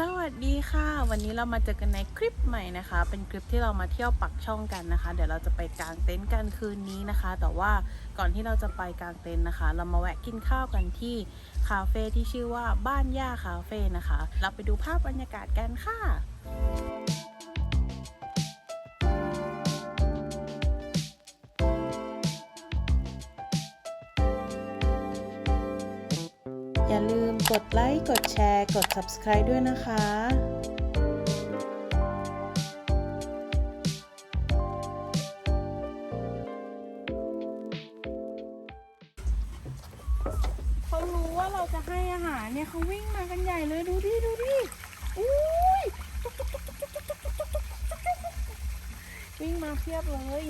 สวัสดีค่ะ วันนี้เรามาเจอกันในคลิปใหม่นะคะ เป็นคลิปที่เรามาเที่ยวปักช่องกันนะคะ เดี๋ยวเราจะไปกางเต็นท์กันคืนนี้นะคะ แต่ว่าก่อนที่เราจะไปกางเต็นท์นะคะ เรามาแวะกินข้าวกันที่คาเฟ่ที่ชื่อว่าบ้านย่าคาเฟ่นะคะ เราไปดูภาพบรรยากาศกันค่ะ อย่าลืมกดไลค์ กดแชร์ กด subscribe ด้วยนะคะเขารู้ว่าเราจะให้อาหารเนี่ยเขาวิ่งมากันใหญ่เลยดูดิดูดิอุ้ยวิ่งมาเพียบเลย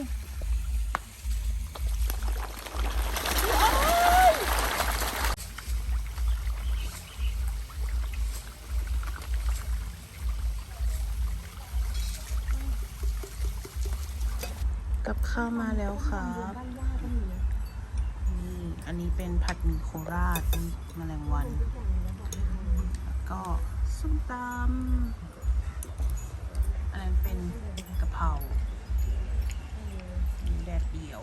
ข้าวมาแล้วครับนี่อันนี้เป็นผัดหมี่โคราชนี่แมลงวันแล้วก็ส้มตำอันนั้นเป็นกะเพราแดดเดียว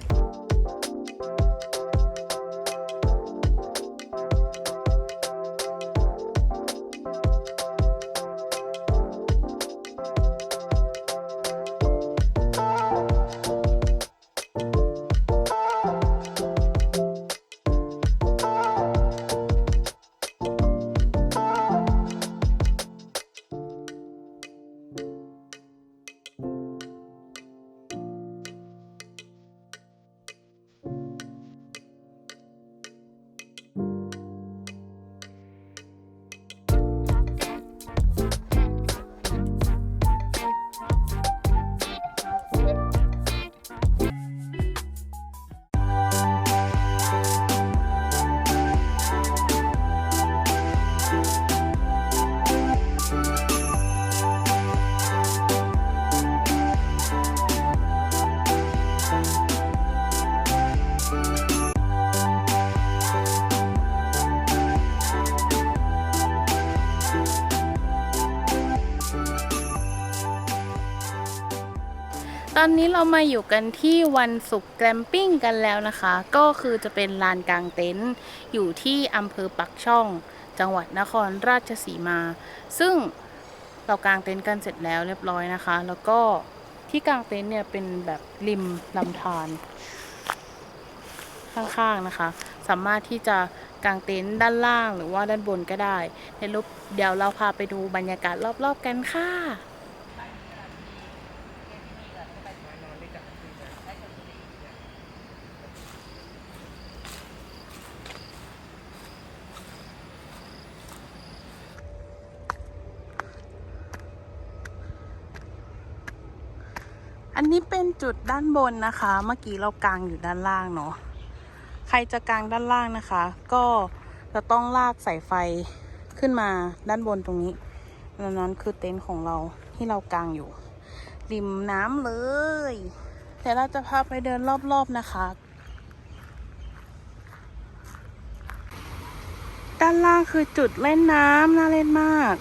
ตอนนี้เรามาอยู่กันที่วันศุกร์แกรมปิ้งกันแล้วนะคะ ก็คือจะเป็นลานกลางเต็นท์อยู่ที่อำเภอปักช่อง จังหวัดนครราชสีมา ซึ่งเรากางเต็นท์กันเสร็จแล้วเรียบร้อยนะคะ แล้วก็ที่กางเต็นท์เนี่ยเป็นแบบริมลำธารข้างๆนะคะ สามารถที่จะกางเต็นท์ด้านล่างหรือว่าด้านบนก็ได้ในรูปเดี๋ยวเราพาไปดูบรรยากาศรอบๆกันค่ะ อันนี้เป็นจุดด้านบนนะคะ เมื่อกี้เรากางอยู่ด้านล่างเนาะ ใครจะกางด้านล่างนะคะ ก็จะต้องลากสายไฟขึ้นมาด้านบนตรงนี้ดังนั้นคือเต็นท์ของเราที่เรากางอยู่ ริมน้ำเลยเดี๋ยวเราจะพาไปเดินรอบๆนะคะ ด้านล่างคือจุดเล่นน้ำน่าเล่นมาก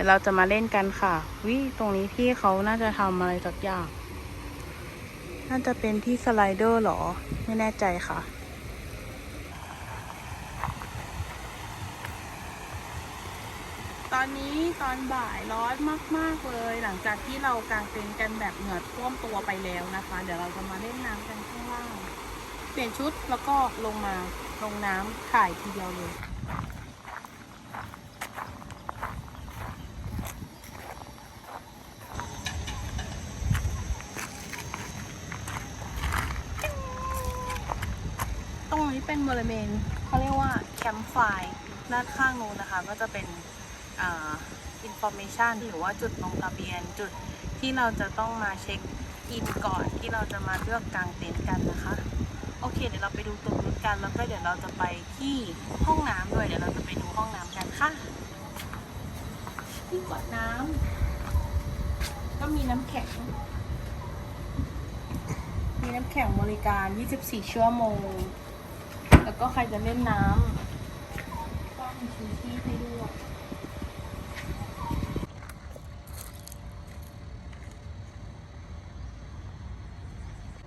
ดี๋ยวเราจะมาเล่นกันค่ะ วิตรงนี้พี่เขาน่าจะทำอะไรสักอย่าง น่าจะเป็นที่สไลเดอร์หรอ ไม่แน่ใจค่ะ ตอนนี้ตอนบ่ายร้อนมาก ๆ เลย หลังจากที่เรากางเต็นท์กันแบบเหงื่อท่วมตัวไปแล้วนะคะ เดี๋ยวเราจะมาเล่นน้ำกันข้างล่าง เปลี่ยนชุดแล้วก็ลงมาลงน้ำถ่ายทีเดียวเลย รงนี้เป็นบริเวณเขาเรียกว่าแคมป์ไฟด้านข้างนู้นนะคะ ก็จะเป็นอ่าอินโฟเมชันหรือว่าจุดลงทะเบียนจุดที่เราจะต้องมาเช็คอินก่อนที่เราจะมาเลือกกางเต็นท์กันนะคะ โอเค เดี๋ยวเราไปดูตรงนู้นกันแล้วก็เดี๋ยวเราจะไปที่ห้องน้ำด้วยเดี๋ยวเราจะไปดูห้องน้ำกันค่ะที่กดน้ำก็มีน้ำแข็งมีน้ำแข็งบริการ 24 ชั่วโมง แล้วก็ใครจะเล่นน้ำ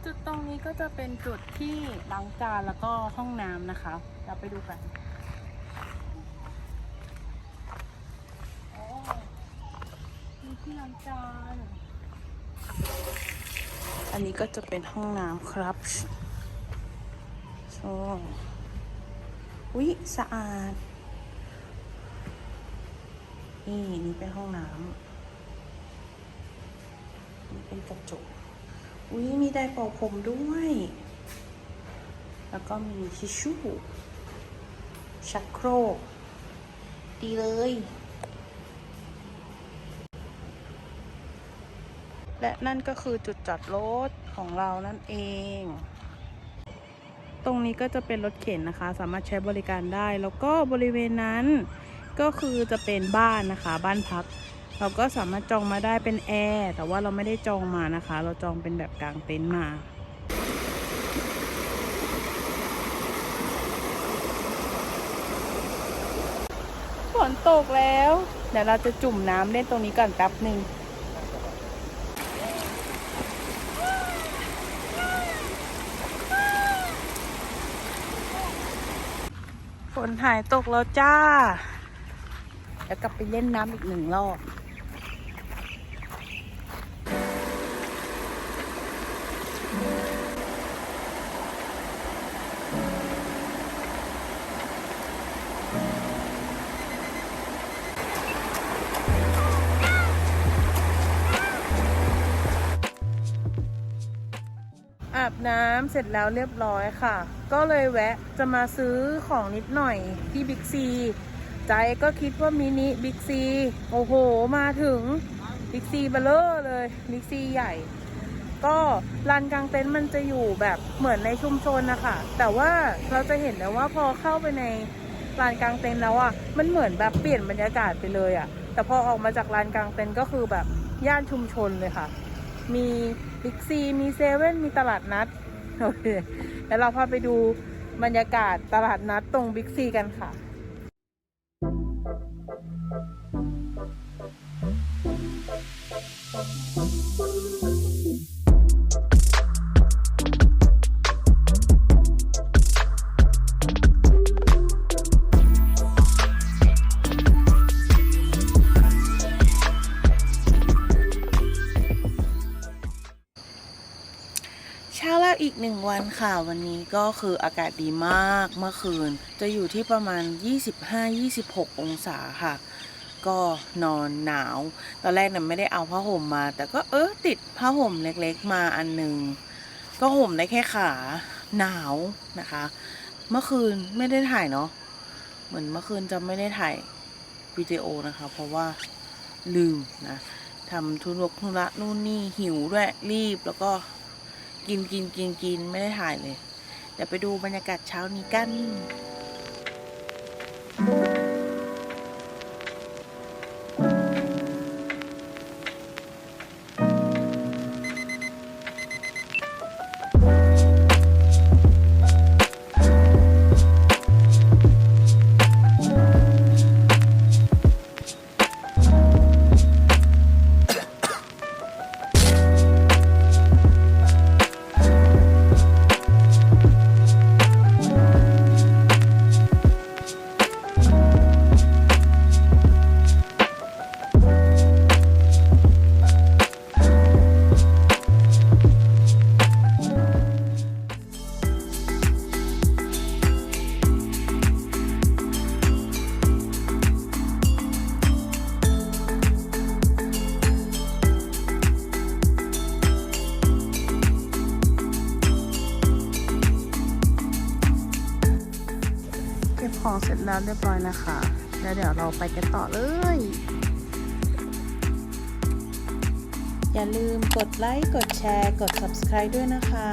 จุดตรงนี้ก็จะเป็นจุดที่ล้างจานแล้วก็ห้องน้ำนะคะ เราไปดูกันที่ล้างจาน อันนี้ก็จะเป็นห้องน้ำครับ โอ้วิสะอาด นี่ นี่เป็นห้องน้ำนี่เป็นกระจก อุ้ยมีไดร์เป่าผมด้วย แล้วก็มีทิชชู่ชักโครก ดีเลย และนั่นก็คือจุดจอดรถของเรานั่นเอง ตรงนี้ก็จะเป็นรถเข็นนะคะ สามารถใช้บริการได้ แล้วก็บริเวณนั้นก็คือจะเป็นบ้านนะคะ บ้านพัก เราก็สามารถจองมาได้เป็นแอร์แต่ว่าเราไม่ได้จองมานะคะ เราจองเป็นแบบกลางเต็นท์มาฝนตกแล้ว เดี๋ยวเราจะจุ่มน้ำเล่นตรงนี้ก่อนแป๊บหนึ่ง นหายตกแล้วจ้าแล้วกลับไปเล่นน้ำอีกหนึ่งรอบ อาบน้ำเสร็จแล้วเรียบร้อยค่ะ ก็เลยแวะจะมาซื้อของนิดหน่อยที่บิ๊กซี ใจก็คิดว่ามินิบิ๊กซี โอ้โห มาถึงบิ๊กซีเบลเลอร์เลยบิ๊กซีใหญ่ ก็ลานกลางเต็นท์มันจะอยู่แบบเหมือนในชุมชนนะคะแต่ว่าเราจะเห็นแล้วว่าพอเข้าไปในลานกลางเต็นท์แล้วอะ มันเหมือนแบบเปลี่ยนบรรยากาศไปเลยอะ แต่พอออกมาจากลานกลางเต็นท์ก็คือแบบย่านชุมชนเลยค่ะ มีบิ๊กซีมีเซเว่นมีตลาดนัดโอเคแล้วเราพาไปดูบรรยากาศตลาดนัดตรงบิ๊กซีกันค่ะ กหนึ่งวันค่ะ วันนี้ก็คืออากาศดีมากเมื่อคืน จะอยู่ที่ประมาณ 25-26 องศาค่ะ ก็นอนหนาว ตอนแรกน่ะไม่ได้เอาผ้าห่มมา แต่ก็เออติดผ้าห่มเล็กๆมาอันหนึ่งก็ห่มได้แค่ขาหนาวนะคะ เมื่อคืนไม่ได้ถ่ายเนาะเหมือนเมื่อคืนจะไม่ได้ถ่ายวิดีโอนะคะ เพราะว่าลืมนะทำธุรกธุระนู่นนี่หิวด้วยรีบแล้วก็ กินกินกินกินไม่ได้ถ่ายเลย เดี๋ยวไปดูบรรยากาศเช้านี้กัน เสร็จแล้วเรียบร้อยนะคะ แล้วเดี๋ยวเราไปกันต่อเลย อย่าลืมกดไลค์ กดแชร์ กด subscribe ด้วยนะคะ